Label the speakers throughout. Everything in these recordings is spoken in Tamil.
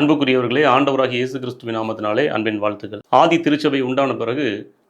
Speaker 1: அன்புக்குரியவர்களே ஆண்டவராகிய இயேசு கிறிஸ்துவின் நாமத்தினாலே அன்பின் வாழ்த்துக்கள். ஆதி திருச்சபை உண்டான பிறகு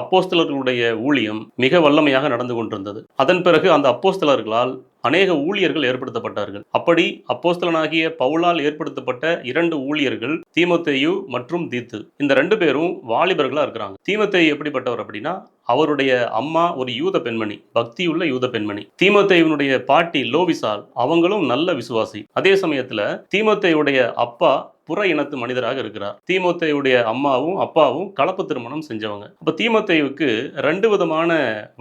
Speaker 1: அப்போஸ்தலர்களுடைய ஊழியம் மிக வல்லமையாக நடந்து கொண்டிருந்தது. அதன் பிறகு அந்த அப்போஸ்தலர்களால் அநேக ஊழியர்கள் ஏற்படுத்தப்பட்டார்கள். அப்படி அப்போஸ்தலனாகிய பவுலால் ஏற்படுத்தப்பட்ட இரண்டு ஊழியர்கள் தீமத்தேயு மற்றும் தீத்து. இந்த ரெண்டு பேரும் வாலிபர்களா இருக்கிறாங்க. தீமத்தேயு எப்படிப்பட்டவர் அப்படின்னா அவருடைய அம்மா ஒரு யூத பெண்மணி பக்தியுள்ள யூத பெண்மணி. தீமத்தேயுனுடைய பாட்டி லோவிசால் அவங்களும் நல்ல விசுவாசி. அதே சமயத்துல தீமத்தேயுடைய அப்பா புற இனத்து மனிதராக இருக்கிறார். தீமோத்தேயுடைய அம்மாவும் அப்பாவும் கலப்பு திருமணம் செஞ்சவங்க. அப்ப தீமோத்தேயுக்கு ரெண்டு விதமான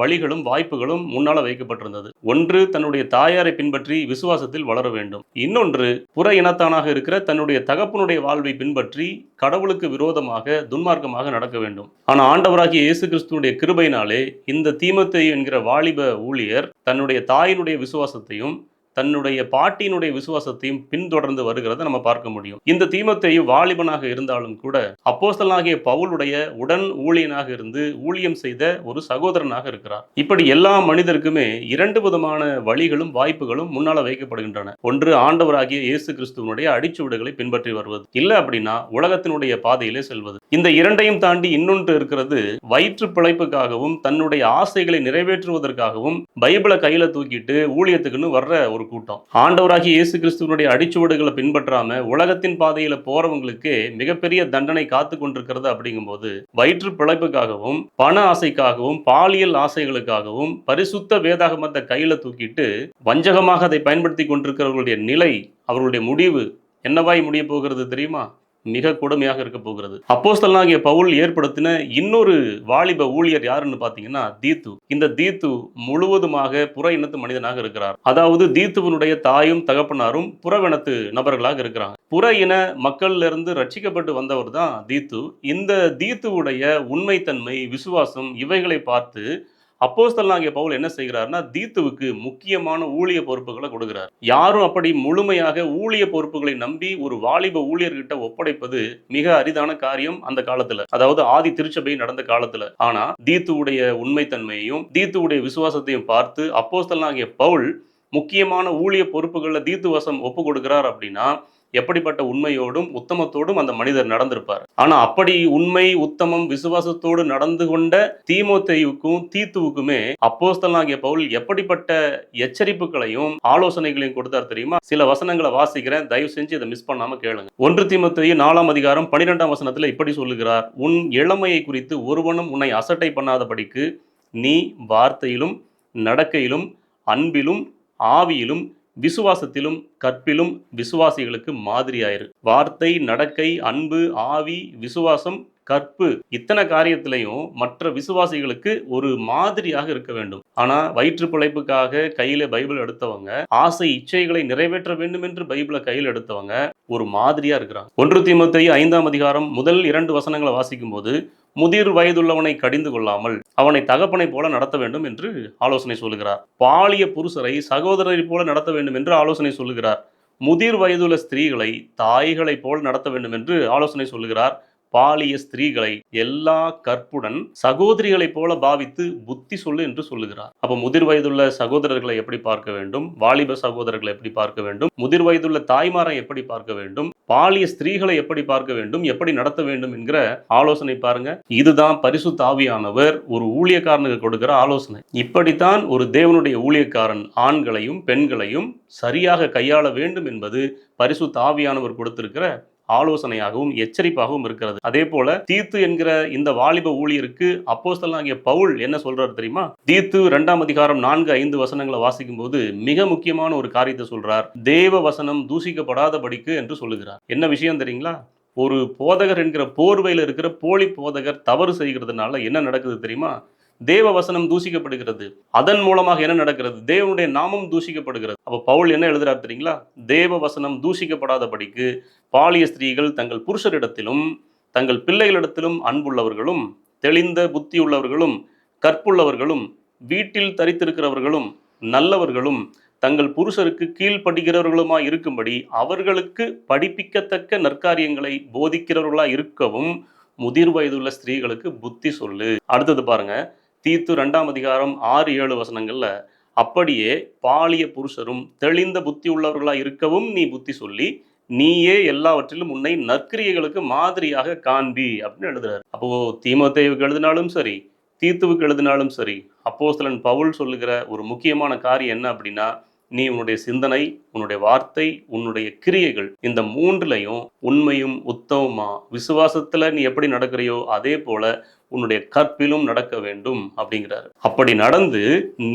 Speaker 1: வழிகளும் வாய்ப்புகளும் முன்னால வைக்கப்பட்டிருந்தது. ஒன்று தன்னுடைய தாயாரை பின்பற்றி விசுவாசத்தில் வளர வேண்டும். இன்னொன்று புற இனத்தானாக இருக்கிற தன்னுடைய தகப்பனுடைய வாழ்வை பின்பற்றி கடவுளுக்கு விரோதமாக துன்மார்க்கமாக நடக்க வேண்டும். ஆனா ஆண்டவராகிய இயேசு கிறிஸ்துவனுடைய கிருபையினாலே இந்த தீமத்தேயு என்கிற வாலிப ஊழியர் தன்னுடைய தாயினுடைய விசுவாசத்தையும் தன்னுடைய பாட்டியினுடைய விசுவாசத்தையும் பின்தொடர்ந்து வருகிறத நம்ம பார்க்க முடியும். இந்த தீமத்தையும் வாலிபனாக இருந்தாலும் கூட அப்போஸ்தலாகிய பவுலுடைய உடன் ஊழியனாக இருந்து ஊழியம் செய்த ஒரு சகோதரனாக இருக்கிறார். இப்படி எல்லா மனிதருக்குமே இரண்டு விதமான வழிகளும் வாய்ப்புகளும் முன்னால வைக்கப்படுகின்றன. ஒன்று ஆண்டவராகிய இயேசு கிறிஸ்துவனுடைய அடிச்சுவடுகளை பின்பற்றி வருவது. இல்லை அப்படின்னா உலகத்தினுடைய பாதையிலே செல்வது. இந்த இரண்டையும் தாண்டி இன்னொன்று இருக்கிறது வயிற்று பிழைப்புக்காகவும் தன்னுடைய ஆசைகளை நிறைவேற்றுவதற்காகவும் பைபிளை கையில தூக்கிட்டு ஊழியத்துக்குன்னு வர்ற ஒரு கூட்டம். ஆண்டவராகிய இயேசு கிறிஸ்துவனுடைய அடிச்சுவடுகளை பின்பற்றாம உலகத்தின் பாதையில போறவங்களுக்கு மிகப்பெரிய தண்டனை காத்து கொண்டிருக்கிறது அப்படிங்கும்போது வயிற்று பிழைப்புக்காகவும் பண ஆசைக்காகவும் பாலியல் ஆசைகளுக்காகவும் பரிசுத்த வேதாகமத்தை கையில தூக்கிட்டு வஞ்சகமாக அதை பயன்படுத்தி கொண்டிருக்கிறவர்களுடைய நிலை அவர்களுடைய முடிவு என்னவாய் முடிய போகிறது தெரியுமா? மிக கொடுமையாக இருக்க போகிறது. அப்போஸ்தலனாகிய பவுல் ஏற்படுத்தின இன்னொரு வாலிப ஊழியர் யாருன்னு பார்த்தீங்கன்னா தீத்து. இந்த தீத்து முழுவதுமாக புற இனத்து மனிதனாக இருக்கிறார். அதாவது தீத்துவனுடைய தாயும் தகப்பனாரும் புறவினத்து நபர்களாக இருக்கிறாங்க. புற இன மக்கள்ல இருந்து ரட்சிக்கப்பட்டு வந்தவர் தான் தீத்து. இந்த தீத்துவுடைய உண்மைத்தன்மை விசுவாசம் இவைகளை பார்த்து அப்போஸ்தலாகிய பவுல் என்ன செய்கிறார்னா தீத்துவுக்கு முக்கியமான ஊழிய பொறுப்புகளை கொடுக்கிறார். யாரும் அப்படி முழுமையாக ஊழிய பொறுப்புகளை நம்பி ஒரு வாலிப ஊழியர்கிட்ட ஒப்படைப்பது மிக அரிதான காரியம் அந்த காலத்துல. அதாவது ஆதி திருச்சபை நடந்த காலத்துல. ஆனா தீத்துவுடைய உண்மைத்தன்மையையும் தீத்துவுடைய விசுவாசத்தையும் பார்த்து அப்போஸ்தலாகிய பவுல் முக்கியமான ஊழிய பொறுப்புகளை தீத்து வசம் ஒப்பு கொடுக்கிறார் அப்படின்னா எப்படிப்பட்ட உண்மையோடும் உத்தமத்தோடும் அந்த மனிதர் நடந்திருப்பார். ஆனா அப்படி உண்மை உத்தமம் விசுவாசத்தோடு நடந்து கொண்ட தீமோத்தேயுக்கும் தீத்துவுக்குமே அப்போஸ்தலாகிய பவுல் எப்படிப்பட்ட எச்சரிப்புகளையும் ஆலோசனைகளையும் கொடுத்தார் தெரியுமா? சில வசனங்களை வாசிக்கிறேன் தயவு செஞ்சு இதை மிஸ் பண்ணாம கேளுங்க. ஒன்று தீமத்தையும் நாலாம் அதிகாரம் பன்னிரெண்டாம் வசனத்துல இப்படி சொல்லுகிறார் உன் இளமையை குறித்து ஒருவனும் உன்னை அசட்டை பண்ணாதபடிக்கு நீ வார்த்தையிலும் நடக்கையிலும் அன்பிலும் ஆவியிலும் விசுவாசத்திலும் கற்பிலும் விசுவாசிகளுக்கு மாதிரியாயிரு. வார்த்தை நடக்கை அன்பு ஆவி விசுவாசம் கற்பு இத்தனை காரியத்திலையும் மற்ற விசுவாசிகளுக்கு ஒரு மாதிரியாக இருக்க வேண்டும். ஆனா வயிற்று பிழைப்புக்காக கையில பைபிள் எடுத்தவங்க ஆசை இச்சைகளை நிறைவேற்ற வேண்டும் என்று பைபிளை கையில் எடுத்தவங்க ஒரு மாதிரியா இருக்கிறாங்க. ஒன்று தீமத்தை ஐந்தாம் அதிகாரம் முதல் இரண்டு வசனங்களை வாசிக்கும் போது முதிர் வயதுள்ளவனை கடிந்து கொள்ளாமல் அவனை தகப்பனை போல நடத்த வேண்டும் என்று ஆலோசனை சொல்லுகிறார். பாலிய புருஷரை சகோதரரை போல நடத்த வேண்டும் என்று ஆலோசனை சொல்லுகிறார். முதிர் வயதுள்ள ஸ்திரீகளை தாய்களைப் போல் நடத்த வேண்டும் என்று ஆலோசனை சொல்லுகிறார். பாலிய ஸ்திரீகளை எல்லா கற்புடன் சகோதரிகளைப் போல பாவித்து புத்தி சொல்லு என்று சொல்லுகிறார். அப்ப முதிர் வயதுள்ள சகோதரர்களை எப்படி பார்க்க வேண்டும்? வாலிப சகோதரர்களை எப்படி பார்க்க வேண்டும்? முதிர் வயதுள்ள தாய்மாரை எப்படி பார்க்க வேண்டும்? பாலிய ஸ்திரீகளை எப்படி பார்க்க வேண்டும்? எப்படி நடத்த வேண்டும் என்கிற ஆலோசனை பாருங்க. இதுதான் பரிசு தாவியானவர் ஒரு ஊழியக்காரனுக்கு கொடுக்கிற ஆலோசனை. இப்படித்தான் ஒரு தேவனுடைய ஊழியக்காரன் ஆண்களையும் பெண்களையும் சரியாக கையாள வேண்டும் என்பது பரிசு தாவியானவர் கொடுத்திருக்கிற ஆலோசனையாகவும் எச்சரிப்பாகவும் இருக்கிறது. அதே போல தீத்து என்கிற இந்த வாலிப ஊழியருக்கு அப்போஸ்தலனாகிய பவுல் என்ன சொல்றாரு தெரியுமா? தீத்து இரண்டாம் அதிகாரம் நான்கு ஐந்து வசனங்களை வாசிக்கும் போது மிக முக்கியமான ஒரு காரியத்தை சொல்றார். தேவ வசனம் தூசிக்கப்படாதபடிக்கு என்று சொல்லுகிறார். என்ன விஷயம் தெரியுங்களா? ஒரு போதகர் என்கிற போர்வையில் இருக்கிற போலி போதகர் தவறு செய்கிறதுனால என்ன நடக்குது தெரியுமா? தேவ வசனம் தூசிக்கப்படுகிறது. அதன் மூலமாக என்ன நடக்கிறது? தேவனுடைய நாமம் தூசிக்கப்படுகிறது. அப்போ பவுல் என்ன எழுதுறாரு தெரியுங்களா? தேவ வசனம் தூசிக்கப்படாதபடிக்கு பாலிய ஸ்திரீகள் தங்கள் புருஷரிடத்திலும் தங்கள் பிள்ளைகளிடத்திலும் அன்புள்ளவர்களும் தெளிந்த புத்தியுள்ளவர்களும் கற்புள்ளவர்களும் வீட்டில் தரித்திருக்கிறவர்களும் நல்லவர்களும் தங்கள் புருஷருக்கு கீழ்ப்படுகிறவர்களுமாய் இருக்கும்படி அவர்களுக்கு படிப்பிக்கத்தக்க நற்காரியங்களை போதிக்கிறவர்களாக இருக்கவும் முதிர் வயதுள்ள ஸ்திரீகளுக்கு புத்தி சொல்லு. அடுத்தது பாருங்க. தீத்து ரெண்டாம் அதிகாரம் ஆறு ஏழு வசனங்கள்ல அப்படியே பாலிய புருஷரும் தெளிந்த புத்தி உள்ளவர்களாக இருக்கவும் நீ புத்தி சொல்லி நீயே எல்லாவற்றிலும் உன்னை நற்கிரியைகளுக்கு மாதிரியாக காண்பி அப்படின்னு எழுதுறாரு. அப்போ தீமதேவுக்கு எழுதினாலும் சரி தீத்துவுக்கு எழுதினாலும் சரி அப்போஸ்தலன் பவுல் சொல்லுகிற ஒரு முக்கியமான காரியம் என்ன அப்படின்னா நீ உன்னுடைய சிந்தனை உன்னுடைய வார்த்தை உன்னுடைய கிரியைகள் இந்த மூன்றுலையும் உண்மையும் உத்தமமா விசுவாசத்துல நீ எப்படி நடக்கிறியோ அதே போல உன்னுடைய கற்பிலும் நடக்க வேண்டும் அப்படிங்கிறாரு. அப்படி நடந்து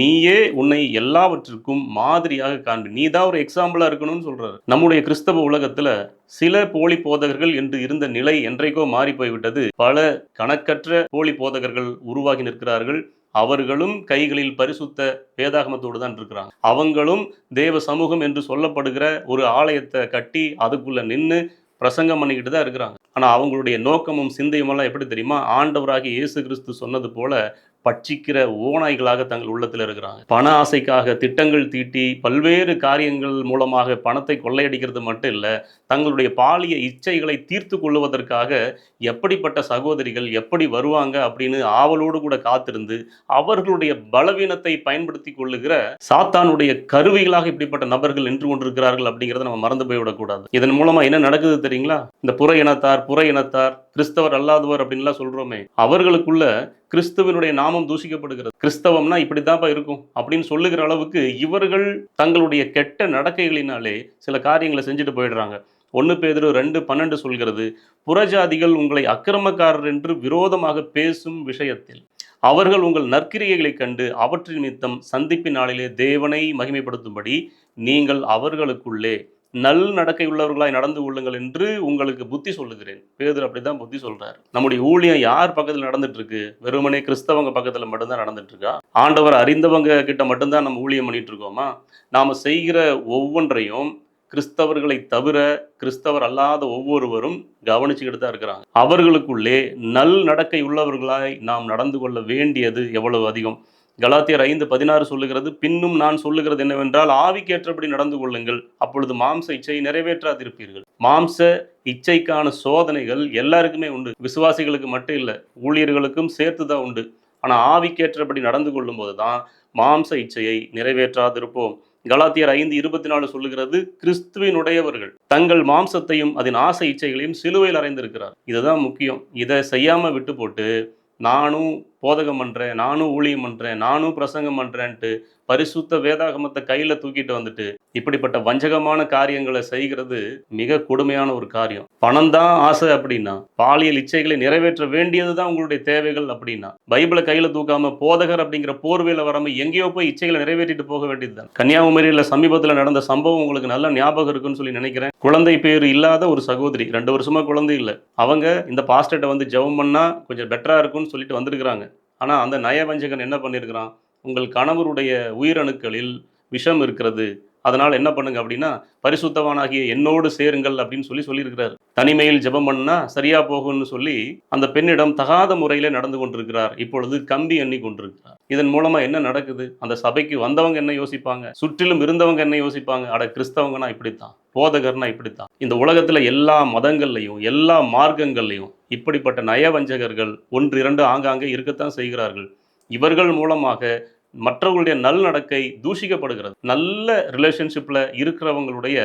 Speaker 1: நீயே உன்னை எல்லாவற்றிற்கும் மாதிரியாக காண்பி நீ தான் ஒரு எக்ஸாம்பிளா இருக்கணும்னு சொல்றாரு. நம்முடைய கிறிஸ்தவ உலகத்துல சில போலி போதகர்கள் என்று இருந்த நிலை என்றைக்கோ மாறி போய்விட்டது. பல கணக்கற்ற போலி போதகர்கள் உருவாகி நிற்கிறார்கள். அவர்களும் கைகளில் பரிசுத்த வேதாகமத்தோடு தான் இருக்கிறாங்க. அவங்களும் தேவ சமூகம் என்று சொல்லப்படுகிற ஒரு ஆலயத்தை கட்டி அதுக்குள்ள நின்று பிரசங்கம் பண்ணிக்கிட்டு தான் இருக்கிறாங்க. ஆனால் அவங்களுடைய நோக்கமும் சிந்தையுமெல்லாம் எப்படி தெரியுமா? ஆண்டவராகி இயேசு கிறிஸ்து சொன்னது போல பட்சிக்கிற ஓநாய்களாக தங்கள் உள்ளத்தில் இருக்கிறாங்க. பண ஆசைக்காக திட்டங்கள் தீட்டி பல்வேறு காரியங்கள் மூலமாக பணத்தை கொள்ளையடிக்கிறது மட்டும் இல்லை தங்களுடைய பாலிய இச்சைகளை தீர்த்து கொள்வதற்காக எப்படிப்பட்ட சகோதரிகள் எப்படி வருவாங்க அப்படின்னு ஆவலோடு கூட காத்திருந்து அவர்களுடைய பலவீனத்தை பயன்படுத்தி கொள்ளுகிற சாத்தானுடைய கருவிகளாக இப்படிப்பட்ட நபர்கள் நின்று கொண்டிருக்கிறார்கள் அப்படிங்கிறத நம்ம மறந்து போய்விடக்கூடாது இதன் மூலமா என்ன நடக்குது தெரியுங்களா? இந்த புற இனத்தார் புற இனத்தார் கிறிஸ்தவர் அல்லாதவர் அப்படின்லாம் சொல்றோமே அவர்களுக்குள்ள கிறிஸ்துவனுடைய நாமம் தூஷிக்கப்படுகிறது. கிறிஸ்தவம்னா இப்படித்தான்ப்பா இருக்கும் அப்படின்னு சொல்லுகிற அளவுக்கு இவர்கள் தங்களுடைய கெட்ட நடக்கைகளினாலே சில காரியங்களை செஞ்சுட்டு போயிடுறாங்க. ஒன்று பேதரு ரெண்டு பன்னெண்டு சொல்கிறது புறஜாதிகள் உங்களை அக்கிரமக்காரர் என்று விரோதமாக பேசும் விஷயத்தில் அவர்கள் உங்கள் நற்கிரியைகளைக் கண்டு அவற்றின் நிமித்தம் சந்திப்பின் நாளிலே தேவனை மகிமைப்படுத்தும்படி நீங்கள் அவர்களுக்குள்ளே நல் நடக்கை உள்ளவர்களாய் நடந்து கொள்ளுங்கள் என்று உங்களுக்கு புத்தி சொல்லுகிறேன். பேதர் அப்படிதான் புத்தி சொல்றாரு. நம்முடைய ஊழியம் யார் பக்கத்தில் நடந்துட்டு இருக்கு வெறுமனே கிறிஸ்தவங்க பக்கத்தில் மட்டும்தான் நடந்துட்டு இருக்கா ஆண்டவர் அறிந்தவங்க கிட்ட மட்டும்தான் நம்ம ஊழியம் பண்ணிட்டு இருக்கோமா நாம செய்கிற ஒவ்வொன்றையும் கிறிஸ்தவர்களை தவிர கிறிஸ்தவர் அல்லாத ஒவ்வொருவரும் கவனிச்சுக்கிட்டு தான் இருக்கிறாங்க. அவர்களுக்குள்ளே நல் நடக்கை உள்ளவர்களாய் நாம் நடந்து கொள்ள வேண்டியது எவ்வளவு அதிகம்? கலாத்தியர் ஐந்து பதினாறு சொல்லுகிறது பின்னும் நான் சொல்லுகிறது என்னவென்றால் ஆவிக்கேற்றபடி நடந்து கொள்ளுங்கள். அப்பொழுது மாம்ச இச்சை நிறைவேற்றாதிருப்பீர்கள். மாம்ச இச்சைக்கான சோதனைகள் எல்லாருக்குமே உண்டு. விசுவாசிகளுக்கு மட்டும் இல்லை ஊழியர்களுக்கும் சேர்த்து தான் உண்டு. ஆனால் ஆவிக்கேற்றபடி நடந்து கொள்ளும்போது தான் மாம்ச இச்சையை நிறைவேற்றாதிருப்போம். கலாத்தியர் ஐந்து இருபத்தி நாலு சொல்லுகிறது கிறிஸ்துவினுடையவர்கள் தங்கள் மாம்சத்தையும் அதன் ஆசை இச்சைகளையும் சிலுவையில் அறைந்திருக்கிறார். இதுதான் முக்கியம். இதை செய்யாம விட்டு போட்டு நானும் போதகம் பண்ணுறேன் நானும் ஊழியம் பண்ணுறேன் நானும் பிரசங்கம் பண்ணுறேன்ட்டு பரிசுத்த வேதாகமத்தை கையில் தூக்கிட்டு வந்துட்டு இப்படிப்பட்ட வஞ்சகமான காரியங்களை செய்கிறது மிக கொடுமையான ஒரு காரியம். பணம் தான் ஆசை அப்படின்னா பாலியல் இச்சைகளை நிறைவேற்ற வேண்டியது தான் உங்களுடைய தேவைகள் அப்படின்னா பைபிளை கையில் தூக்காம போதகர் அப்படிங்கிற போர்வையில் வராமல் எங்கேயோ போய் இச்சைகளை நிறைவேற்றிட்டு போக வேண்டியது தான். கன்னியாகுமரியில் சமீபத்தில் நடந்த சம்பவம் உங்களுக்கு நல்ல ஞாபகம் இருக்குன்னு சொல்லி நினைக்கிறேன். குழந்தை பேர் இல்லாத ஒரு சகோதரி ரெண்டு வருஷமா குழந்தை இல்லை. அவங்க இந்த பாஸ்டர்ட்ட வந்து ஜெபம் பண்ணால் கொஞ்சம் பெட்டராக இருக்கும்னு சொல்லிட்டு வந்திருக்கிறாங்க. ஆனால் அந்த நயவஞ்சகன் என்ன பண்ணியிருக்கிறான் உங்கள் கணவருடைய உயிரணுக்களில் விஷம் இருக்கிறது. அதனால் என்ன பண்ணுங்க அப்படின்னா பரிசுத்தவானாகிய என்னோடு சேருங்கள் அப்படின்னு சொல்லி சொல்லியிருக்கிறார். தனிமையில் ஜெபம் பண்ணா சரியா போகும்னு சொல்லி அந்த பெண்ணிடம் தகாத முறையில் நடந்து கொண்டிருக்கிறார். இப்பொழுது கம்பி எண்ணி கொண்டிருக்கிறார். இதன் மூலமா என்ன நடக்குது? அந்த சபைக்கு வந்தவங்க என்ன யோசிப்பாங்க? சுற்றிலும் இருந்தவங்க என்ன யோசிப்பாங்க? அட கிறிஸ்தவங்கன்னா இப்படித்தான். போதகர்னா இப்படித்தான். இந்த உலகத்தில் எல்லா மதங்கள்லையும் எல்லா மார்க்கங்கள்லையும் இப்படிப்பட்ட நயவஞ்சகர்கள் ஒன்று இரண்டு ஆங்காங்கே இருக்கத்தான் செய்கிறார்கள். இவர்கள் மூலமாக மற்றவர்களுடைய நல்நடக்கை தூஷிக்கப்படுகிறது. நல்ல ரிலேஷன்ஷிப்பில் இருக்கிறவங்களுடைய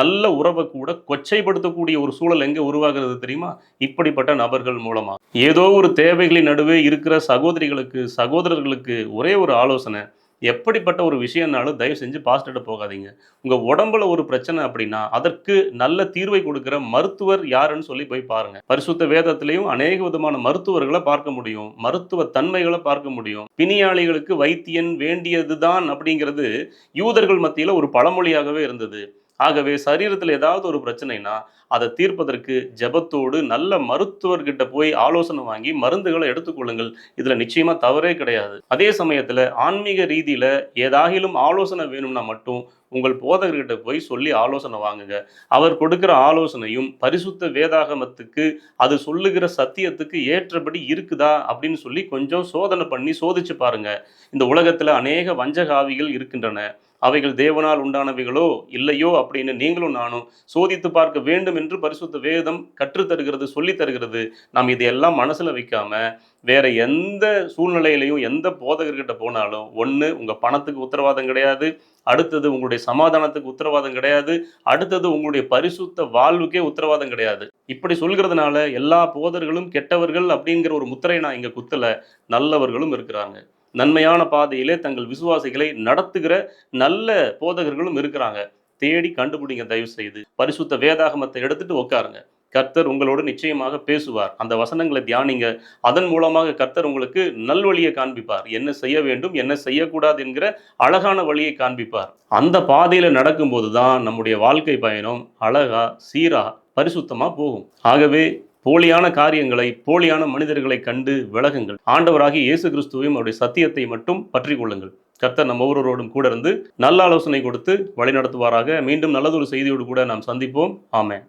Speaker 1: நல்ல உறவை கூட கொச்சைப்படுத்தக்கூடிய ஒரு சூழல் எங்கே உருவாகிறது தெரியுமா? இப்படிப்பட்ட நபர்கள் மூலமாக ஏதோ ஒரு தேவைகளின் நடுவே இருக்கிற சகோதரிகளுக்கு சகோதரர்களுக்கு ஒரே ஒரு ஆலோசனை எப்படிப்பட்ட ஒரு விஷயம்னாலும் தயவு செஞ்சு பாஸ்டர்ட்ட போகாதீங்க. உங்கள் உடம்புல ஒரு பிரச்சனை அப்படின்னா அதற்கு நல்ல தீர்வை கொடுக்குற மருத்துவர் யாருன்னு சொல்லி போய் பாருங்கள் பரிசுத்த வேதத்திலையும் அநேக விதமான மருத்துவர்களை பார்க்க முடியும். மருத்துவ தன்மைகளை பார்க்க முடியும். பிணியாளிகளுக்கு வைத்தியன் வேண்டியதுதான் அப்படிங்கிறது யூதர்கள் மத்தியில் ஒரு பழமொழியாகவே இருந்தது. ஆகவே சரீரத்தில் ஏதாவது ஒரு பிரச்சனைனா அதை தீர்ப்பதற்கு ஜெபத்தோடு நல்ல மருத்துவர்கிட்ட போய் ஆலோசனை வாங்கி மருந்துகளை எடுத்துக்கொள்ளுங்கள். இதில் நிச்சயமாக தவறே கிடையாது. அதே சமயத்தில் ஆன்மீக ரீதியில் ஏதாகிலும் ஆலோசனை வேணும்னா மட்டும் உங்கள் போதகர்கிட்ட போய் சொல்லி ஆலோசனை வாங்குங்க. அவர் கொடுக்கிற ஆலோசனையும் பரிசுத்த வேதாகமத்துக்கு அது சொல்லுகிற சத்தியத்துக்கு ஏற்றபடி இருக்குதா அப்படின்னு சொல்லி கொஞ்சம் சோதனை பண்ணி சோதிச்சு பாருங்க. இந்த உலகத்தில் அநேக வஞ்சகாவிகள் இருக்கின்றன. அவைகள் தேவனால் உண்டானவைகளோ இல்லையோ அப்படின்னு நீங்களும் நானும் சோதித்து பார்க்க வேண்டும் என்று பரிசுத்த வேதம் கற்றுத்தருகிறது சொல்லி தருகிறது நாம் இதையெல்லாம் மனசில் வைக்காம வேற எந்த சூழ்நிலையிலையும் எந்த போதகர்கிட்ட போனாலும் ஒன்று உங்கள் பணத்துக்கு உத்தரவாதம் கிடையாது அடுத்தது உங்களுடைய சமாதானத்துக்கு உத்தரவாதம் கிடையாது அடுத்தது உங்களுடைய பரிசுத்த வாழ்வுக்கே உத்தரவாதம் கிடையாது. இப்படி சொல்கிறதுனால எல்லா போதர்களும் கெட்டவர்கள் அப்படிங்கிற ஒரு முத்திரை நான் இங்கே குத்தலை நல்லவர்களும் இருக்கிறாங்க. நன்மையான பாதையிலே தங்கள் விசுவாசிகளை நடத்துகிற நல்ல போதகர்களும் இருக்கிறாங்க. தேடி கண்டுபிடிங்க தயவு செய்து பரிசுத்த வேதாகமத்தை எடுத்துட்டு உட்காருங்க கர்த்தர் உங்களோடு நிச்சயமாக பேசுவார். அந்த வசனங்களை தியானிங்க. அதன் மூலமாக கர்த்தர் உங்களுக்கு நல்வழியை காண்பிப்பார். என்ன செய்ய வேண்டும் என்ன செய்யக்கூடாது என்கிற அழகான வழியை காண்பிப்பார். அந்த பாதையில நடக்கும்போது தான் நம்முடைய வாழ்க்கை பயணம் அழகா சீரா பரிசுத்தமாக போகும். ஆகவே போலியான காரியங்களை போலியான மனிதர்களை கண்டு விலகுங்கள். ஆண்டவராகி இயேசு கிறிஸ்துவையும் அவருடைய சத்தியத்தை மட்டும் பற்றி கொள்ளுங்கள். கர்த்தர் நம்ம ஒவ்வொருவரோடும் கூட இருந்து நல்ல ஆலோசனை கொடுத்து வழிநடத்துவாராக. மீண்டும் நல்லதொரு செய்தியோடு கூட நாம் சந்திப்போம். ஆமென்.